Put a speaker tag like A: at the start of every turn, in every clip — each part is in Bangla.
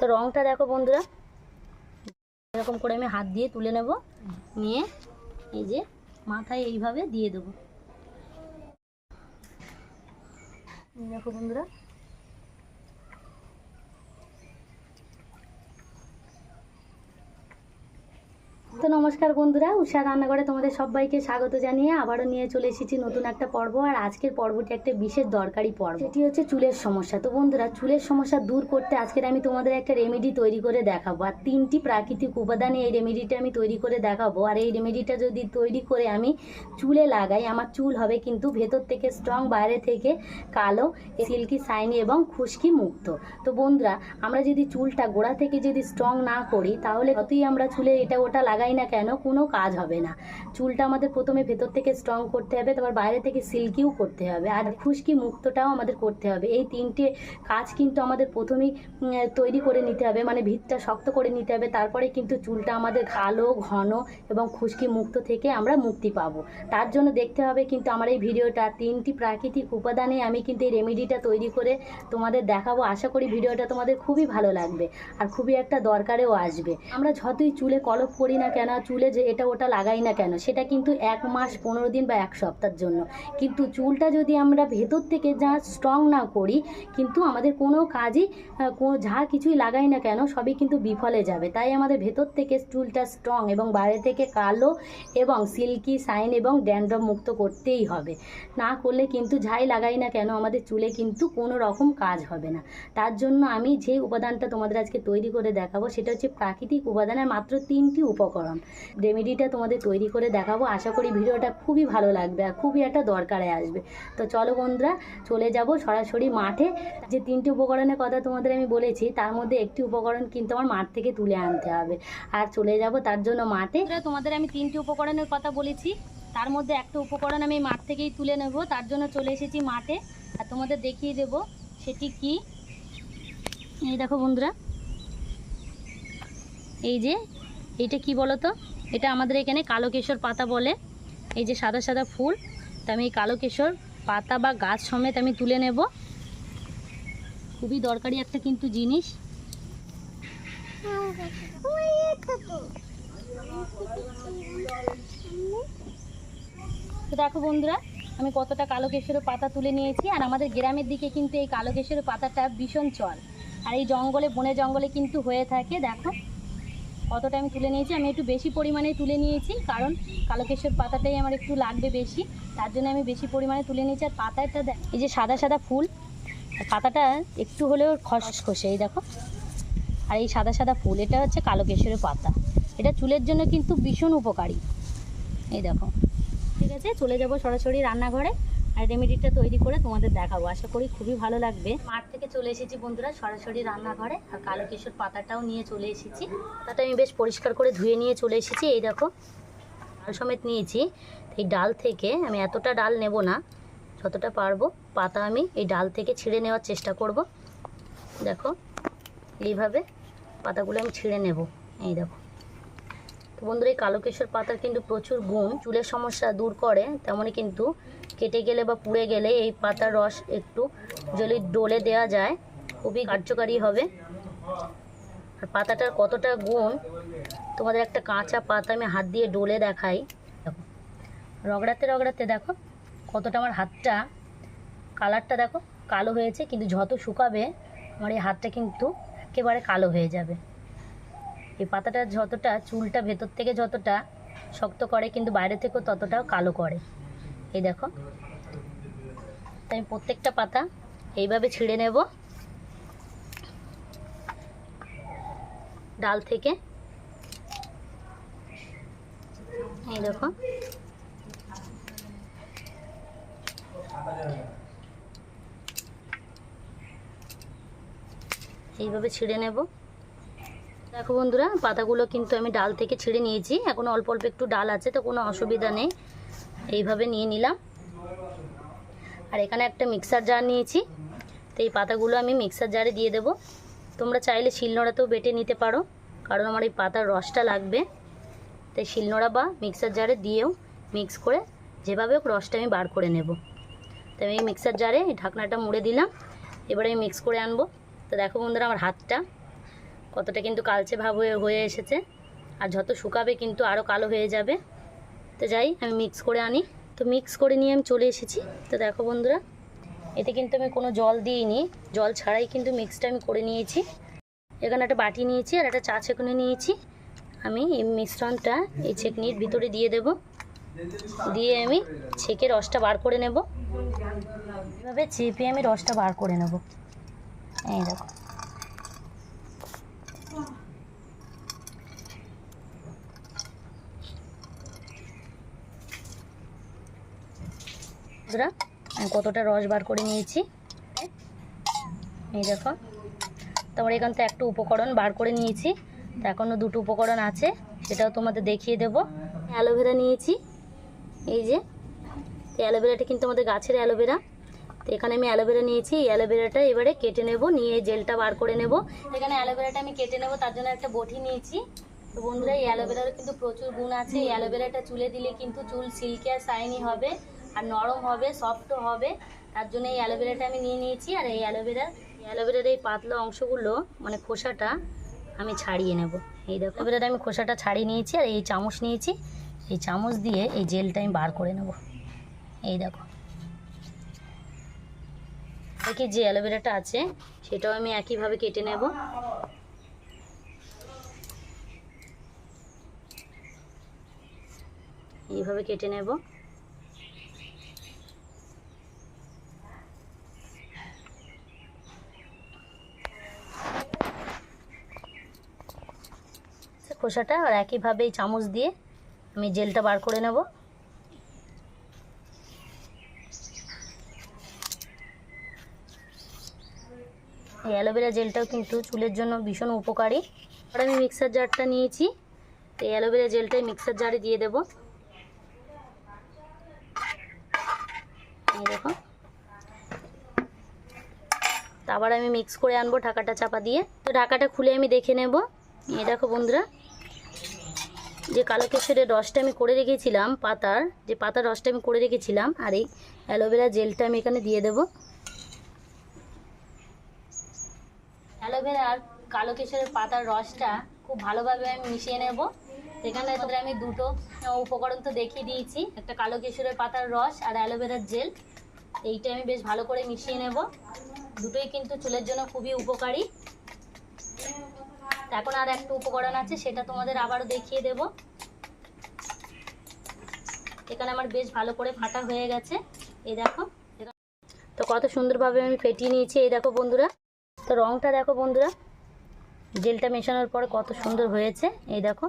A: তো রংটা দেখো বন্ধুরা। এরকম করে আমি হাত দিয়ে তুলে নেব। নিয়ে এই যে মাথায় এইভাবে দিয়ে দেবো। দেখো বন্ধুরা। তো নমস্কার বন্ধুরা, উষা রান্নাঘরে তোমাদের সবাইকে স্বাগত জানিয়ে আবারও নিয়ে চলে এসেছি নতুন একটা পর্ব আর আজকের পর্বটি একটা বিশেষ দরকারি পর্ব। সেটি হচ্ছে চুলের সমস্যা। তো বন্ধুরা, চুলের সমস্যা দূর করতে আজকের আমি তোমাদের একটা রেমেডি তৈরি করে দেখাবো। আর তিনটি প্রাকৃতিক উপাদানে এই রেমেডিটা আমি তৈরি করে দেখাবো। আর এই রেমেডিটা যদি তৈরি করে আমি চুলে লাগাই, আমার চুল হবে কিন্তু ভেতর থেকে স্ট্রং বাইরে থেকে কালো সিল্কি সাইনি এবং খুশকি মুক্ত। তো বন্ধুরা, আমরা যদি চুলটা গোড়া থেকে যদি স্ট্রং না করি, তাহলে যতই আমরা চুলে এটা ওটা লাগাই না কেন, কোনো কাজ হবে না। চুলটা আমাদের প্রথমে ভেতর থেকে স্ট্রং করতে হবে, তারপর বাইরে থেকে সিল্কিও করতে হবে। আর খুশকি মুক্তটাও আমাদের করতে হবে। এই তিনটে কাজ কিন্তু আমাদের প্রথমেই তৈরি করে নিতে হবে মানে ভিতটা শক্ত করে নিতে হবে। তারপরে কিন্তু চুলটা আমাদের কালো ঘন এবং খুশকি মুক্ত থেকে আমরা মুক্তি পাবো। তার জন্য দেখতে হবে কিন্তু আমার এই ভিডিওটা। তিনটি প্রাকৃতিক উপাদানে আমি কিন্তু এই রেমেডিটা তৈরি করে তোমাদের দেখাবো। আশা করি ভিডিওটা তোমাদের খুবই ভালো লাগবে আর খুবই একটা দরকারেও আসবে। আমরা যতই চুলে কলপ করি না কেন চুলে যে এটা ওটা লাগাই না কেন, সেটা কিন্তু এক মাস, পনেরো দিন বা এক সপ্তাহের জন্য। কিন্তু চুলটা যদি আমরা ভেতর থেকে যা স্ট্রং না করি, কিন্তু আমাদের কোনো কাজই যা কিছুই লাগাই না কেন, সবই কিন্তু বিফলে যাবে। তাই আমাদের ভেতর থেকে চুলটা স্ট্রং এবং বাইরে থেকে কালো এবং সিল্কি সাইন এবং ড্যান্ড্রফ মুক্ত করতেই হবে। না করলে কিন্তু যাই লাগাই না কেন, আমাদের চুলে কিন্তু কোনো রকম কাজ হবে না। তার জন্য আমি যে উপাদানটা তোমাদের আজকে তৈরি করে দেখাবো, সেটা হচ্ছে প্রাকৃতিক উপাদানের মাত্র তিনটি উপকরণ। রেমেডিটা তোমাদের তৈরি করে দেখাবো। আশা করি ভিডিওটা খুবই ভালো লাগবে আর খুবই একটা দরকারে আসবে। তো চলো বন্ধুরা, চলে যাব সরাসরি মাঠে। যে তিনটি উপকরণের কথা তোমাদের আমি বলেছি, তার মধ্যে একটি উপকরণ কিন্তু আমার মাঠ থেকে তুলে আনতে হবে। আর চলে যাব তার জন্য মাঠে। তোমাদের আমি তিনটি উপকরণের কথা বলেছি। তার মধ্যে একটা উপকরণ আমি মাঠ থেকেই তুলে নেব। তার জন্য চলে এসেছি মাঠে। আর তোমাদের দেখিয়ে দেব, সেটি কি? এই দেখো বন্ধুরা। এই যে এইটা কি বলো তো এটা আমাদের এখানে কালো কেশর পাতা বলে। এই যে সাদা সাদা ফুল, তা আমি এই কালো কেশর পাতা বা গাছ সমেত আমি তুলে নেব। খুবই দরকারি একটা কিন্তু জিনিস। তো দেখো বন্ধুরা, আমি কতটা কালো কেশরের পাতা তুলে নিয়েছি, আর আমাদের গ্রামের দিকে কিন্তু এই কালো কেশরের পাতাটা ভীষণ চল আর এই জঙ্গলে, বনে জঙ্গলে কিন্তু হয়ে থাকে, দেখো। কতটা আমি তুলে নিয়েছি। আমি একটু বেশি পরিমাণে তুলে নিয়েছি, কারণ কালো কেশর পাতাটাই আমার একটু লাগবে বেশি। তার জন্য আমি বেশি পরিমাণে তুলে নিয়েছি। আর পাতাটা এই যে সাদা সাদা ফুল পাতাটা একটু হলেও খসখসে, এই দেখো। আর এই সাদা সাদা ফুল, এটা হচ্ছে কালো কেশরের পাতা। এটা চুলের জন্য কিন্তু ভীষণ উপকারী। এই দেখো। ঠিক আছে, চলে যাব সরাসরি রান্নাঘরে। আর রেমেডিটা তৈরি করে তোমাদের দেখাবো। আশা করি খুবই ভালো লাগবে। মাঠ থেকে চলে এসেছি বন্ধুরা, সরাসরি রান্নাঘরে। আর কালো কেশর পাতাটাও নিয়ে চলে এসেছি। পাতাটা আমি বেশ পরিষ্কার করে ধুয়ে নিয়ে চলে এসেছি। এই দেখো, ডাল সমেত নিয়েছি। এই ডাল থেকে আমি এতটা ডাল নেব না, যতটা পারব পাতা আমি এই ডাল থেকে ছিঁড়ে নেওয়ার চেষ্টা করব। দেখো, এইভাবে পাতাগুলো আমি ছিঁড়ে নেব। এই দেখো। তো বন্ধুরা, এই কালো কেশর পাতার কিন্তু প্রচুর গুণ। চুলের সমস্যা দূর করে, তেমনই কিন্তু কেটে গেলে বা পুড়ে গেলে এই পাতার রস একটু যদি ডোলে দেওয়া যায়, খুবই কার্যকারী হবে। আর পাতাটার কতটা গুণ, তোমাদের একটা কাঁচা পাতা আমি হাত দিয়ে ডোলে দেখাই। দেখো, রগড়াতে রগড়াতে দেখো কতটা আমার হাতটা, কালারটা দেখো কালো হয়েছে, কিন্তু যত শুকাবে আমার এই হাতটা কিন্তু একেবারে কালো হয়ে যাবে। এই পাতাটা যতটা, চুলটা ভেতর থেকে যতটা শক্ত করে, কিন্তু বাইরে থেকেও ততটাও কালো করে। এই দেখো। তাই আমি প্রত্যেকটা পাতা এইভাবে ছিঁড়ে নেব। ডাল থেকে। এই দেখো। এইভাবে ছিঁড়ে নেব। দেখো বন্ধুরা, পাতাগুলো কিন্তু আমি ডাল থেকে ছিঁড়ে নিয়েছি। এখন অল্প অল্প একটু ডাল আছে, তো কোনো অসুবিধা নেই। এইভাবে নিয়ে নিলাম। আর এখানে একটা মিক্সার জার নিয়েছি। তো এই পাতাগুলো আমি মিক্সার জারে দিয়ে দেব। তোমরা চাইলে শিলনোড়াতেও বেটে নিতে পারো। কারণ আমার এই পাতার রসটা লাগবে। তাই শিলনোড়া বা মিক্সার জারে দিয়েও মিক্স করে যেভাবে রসটা আমি বার করে নেব। তো আমি এই মিক্সার জারে ঢাকনাটা মুড়ে দিলাম। এবারে আমি মিক্স করে আনব। তো দেখো বন্ধুরা আমার হাতটা কতটা কিন্তু কালচে ভাব হয়ে হয়ে এসেছে। আর যত শুকাবে কিন্তু আরও কালো হয়ে যাবে। তো যাই, আমি মিক্স করে আনি। তো মিক্স করে নিয়ে আমি চলে এসেছি। তো দেখো বন্ধুরা, এতে কিন্তু আমি কোনো জল দিইনি। জল ছাড়াই কিন্তু মিক্সটা আমি করে নিয়েছি। এখানে একটা বাটি নিয়েছি আর একটা চা ছেঁকুনি নিয়েছি। আমি এই মিশ্রণটা, এই ছেঁকনির ভিতরে দিয়ে দেব। দিয়ে আমি ছেঁকে রসটা বার করে নেব। এভাবে চেপে আমি রসটা বার করে নেব। এই দেখো। বন্ধুরা কতটা রস বার করে নিয়েছি। এই দেখো তারপরে এখান থেকে একটু উপকরণ বার করে নিয়েছি। তো এখনও দুটো উপকরণ আছে, সেটাও তোমাদের দেখিয়ে দেব। অ্যালোভেরা নিয়েছি, এই যে। অ্যালোভেরাটা কিন্তু আমাদের গাছের অ্যালোভেরা। তো এখানে আমি অ্যালোভেরা নিয়েছি, এই অ্যালোভেরাটা এবারে কেটে নেব, নিয়ে জেলটা বার করে নেব। এখানে অ্যালোভেরাটা আমি কেটে নেব, তার জন্য একটা বটি নিয়েছি। তো বন্ধুরা, এই অ্যালোভেরার কিন্তু প্রচুর গুণ আছে। এই অ্যালোভেরাটা চুলে দিলে কিন্তু চুল সিল্কি আর শাইনি হবে। আর নরম হবে সফটও হবে। তার জন্য এই অ্যালোভেরাটা আমি নিয়ে নিয়েছি আর এই অ্যালোভেরা অ্যালোভেরার এই পাতলা অংশগুলো মানে খোসাটা আমি ছাড়িয়ে নেব। এই দেখো অ্যালোভেরাটা আমি খোসাটা ছাড়িয়ে নিয়েছি আর এই চামচ নিয়েছি। এই চামচ দিয়ে এই জেলটা আমি বার করে নেব। এই দেখো। দেখি যে অ্যালোভেরাটা আছে, সেটাও আমি একইভাবে কেটে নেব। এইভাবে কেটে নেব। খোসাটা আর একইভাবে চামচ দিয়ে আমি জেলটা বার করে নেব। এই অ্যালোভেরা জেলটাও কিন্তু চুলের জন্য ভীষণ উপকারী। আর আমি মিক্সার জারটা নিয়েছি। তো এই অ্যালোভেরা জেলটাই মিক্সার জারে দিয়ে দেব। এই আবার আমি মিক্স করে আনব ঢাকাটা চাপা দিয়ে। তো ঢাকাটা খুলে আমি দেখে নেব। এই দেখো বন্ধুরা। যে কালো কেশরের রসটা আমি করে রেখেছিলাম, পাতার, যে পাতার রসটা আমি করে রেখেছিলাম, আর এই অ্যালোভেরা জেলটা আমি এখানে দিয়ে দেবো। অ্যালোভেরার কালো কেশরের পাতার রসটা খুব ভালোভাবে আমি মিশিয়ে নেব। এখানে তোদের আমি দুটো উপকরণ তো দেখিয়ে দিয়েছি, একটা কালো কেশরের পাতার রস আর অ্যালোভেরার জেল। এইটা আমি বেশ ভালো করে মিশিয়ে নেব। দুটোই কিন্তু চুলের জন্য খুবই উপকারী। এখন আর একটা উপকরণ আছে, সেটা তোমাদের আবারও দেখিয়ে দেব। এখানে আমার বেশ ভালো করে ফাটা হয়ে গেছে। এই দেখো তো কত সুন্দরভাবে আমি ফেটিয়ে নিয়েছি, এই দেখো বন্ধুরা। তো রংটা দেখো বন্ধুরা, জেলটা মেশানোর পরে কত সুন্দর হয়েছে, এই দেখো।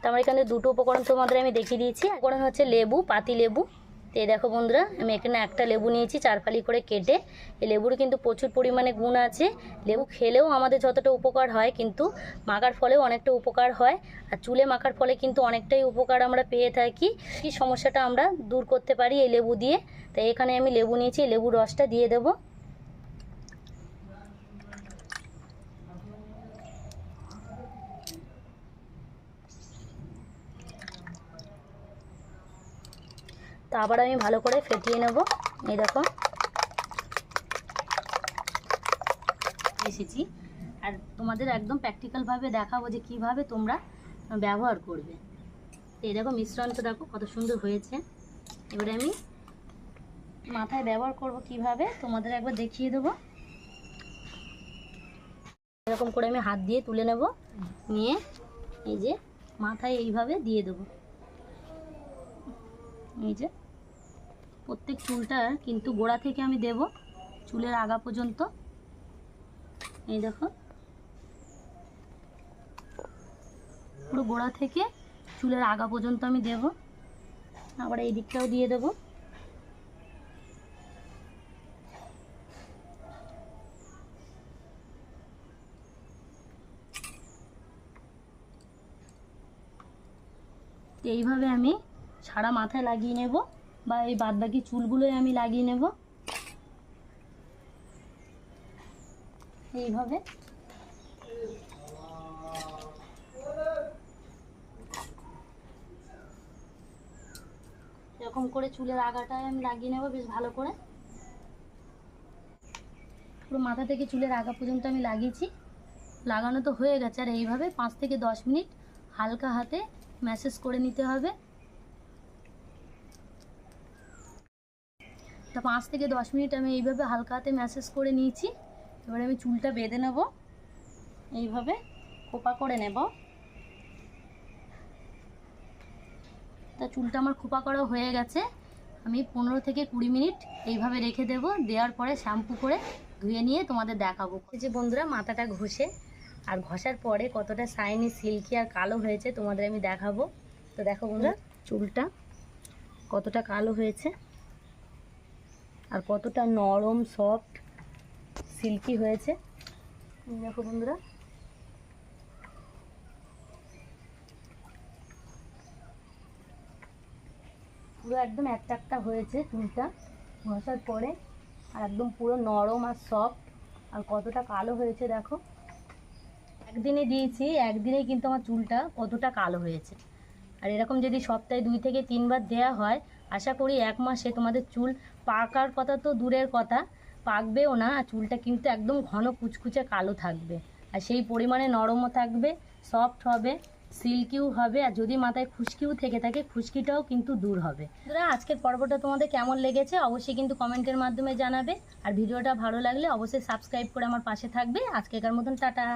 A: তো আমার এখানে দুটো উপকরণ তোমাদের আমি দেখিয়ে দিয়েছি। উপকরণ হচ্ছে লেবু, পাতি লেবু। তো এই দেখো বন্ধুরা, আমি এখানে একটা লেবু নিয়েছি, চারফালি করে কেটে। এই লেবুর কিন্তু প্রচুর পরিমাণে গুণ আছে। লেবু খেলেও আমাদের যতটা উপকার হয় কিন্তু মাখার ফলেও অনেকটা উপকার হয়। আর চুলে মাখার ফলে কিন্তু অনেকটাই উপকার আমরা পেয়ে থাকি। কি সমস্যাটা আমরা দূর করতে পারি এই লেবু দিয়ে? তাই এখানে আমি লেবু নিয়েছি লেবু রসটা দিয়ে দেবো। তো আবার আমি ভালো করে ফেটিয়ে নেব। এই দেখো। এসেছি। আর তোমাদের একদম প্র্যাকটিক্যালভাবে দেখাবো যে কীভাবে তোমরা ব্যবহার করবে। এই দেখো মিশ্রণটা দেখো কত সুন্দর হয়েছে। এবারে আমি মাথায় ব্যবহার করব কীভাবে, তোমাদের একবার দেখিয়ে দেবো। এরকম করে আমি হাত দিয়ে তুলে নেব। নিয়ে এই যে মাথায় এইভাবে দিয়ে দেবো। এই যে। প্রত্যেক চুলটার কিন্তু গোড়া থেকে আমি দেব, চুলের আগা পর্যন্ত। এই দেখো। পুরো গোড়া থেকে চুলের আগা পর্যন্ত আমি দেব। আবার এই দিকটাও দিয়ে দেব। এইভাবে আমি সারা মাথায় লাগিয়ে নেব। বা এই বাদবাকি চুলগুলোই আমি লাগিয়ে নেব। এইভাবে। এরকম করে চুলের আগাটায় আমি লাগিয়ে নেব বেশ ভালো করে। পুরো মাথা থেকে চুলের আগা পর্যন্ত আমি লাগিয়েছি। লাগানো তো হয়ে গেছে, আর এইভাবে পাঁচ থেকে দশ মিনিট হালকা হাতে ম্যাসেজ করে নিতে হবে। তা পাঁচ থেকে দশ মিনিট আমি এইভাবে হালকা হাতে ম্যাসেজ করে নিয়েছি। এবার আমি চুলটা বেঁধে নেব। এইভাবে খোপা করে নেব। তা চুলটা আমার খোপা করা হয়ে গেছে। আমি পনেরো থেকে কুড়ি মিনিট এইভাবে রেখে দেব। দেওয়ার পরে শ্যাম্পু করে ধুয়ে নিয়ে তোমাদের দেখাবো। যে বন্ধুরা, মাথাটা ঘষে। আর ঘষার পরে কতটা শাইনি সিল্কি আর কালো হয়েছে তোমাদের আমি দেখাবো। তো দেখো বন্ধুরা, চুলটা কতটা কালো হয়েছে। আর কতটা নরম সফট সিল্কি হয়েছে। দেখো বন্ধুরা। পুরো একদম একটা একটা হয়েছে চুলটা ঘষার পরে। আর একদম পুরো নরম আর সফট আর কতটা কালো হয়েছে দেখো। একদিনে দিয়েছি, একদিনেই কিন্তু আমার চুলটা কতটা কালো হয়েছে। আর এরকম যদি সপ্তাহে দুই থেকে তিনবার দেয়া হয় আশা করি এক মাসে তোমাদের চুল পাকার কথা তো দূরের কথা। পাকবেও না চুলটা কিন্তু একদম ঘন কুচকুচে কালো থাকবে। আর সেই পরিমাণে নরমও থাকবে সফট হবে সিল্কিও হবে, আর যদি মাথায় খুশকিও থেকে থাকে, খুশকিটাও কিন্তু দূর হবে। আজকের পর্বটা তোমাদের কেমন লেগেছে অবশ্যই কিন্তু কমেন্টের মাধ্যমে জানাবে। আর ভিডিওটা ভালো লাগলে অবশ্যই সাবস্ক্রাইব করে আমার পাশে থাকবে। আজকেকার মতন টাটা।